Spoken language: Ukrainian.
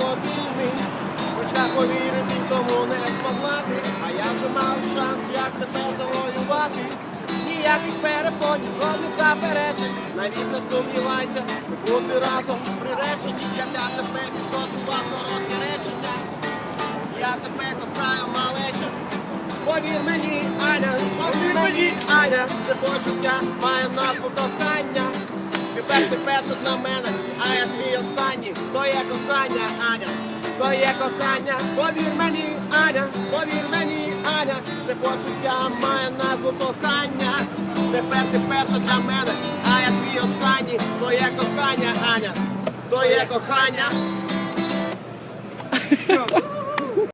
стабільний. Хоча повірити, тому не сподлати. А я вже мав шанс, як тебе завоювати. Ніяких перепонів, жодних заперечень. Навіть не сумнівайся, бути разом приречені. Я для тебе підготував коротке речення. Я тебе кохаю, малеча. Повір мені, Аня, повір мені, Аня, це почуття має назву кохання. Тепер ти перша для мене, а я твій То є кохання, Аня, то є кохання. Повір мені, Аня, повір мені, Аня, це почуття має назву кохання. Тепер ти перша для мене, а я твій останній. То є кохання, Аня, то є кохання.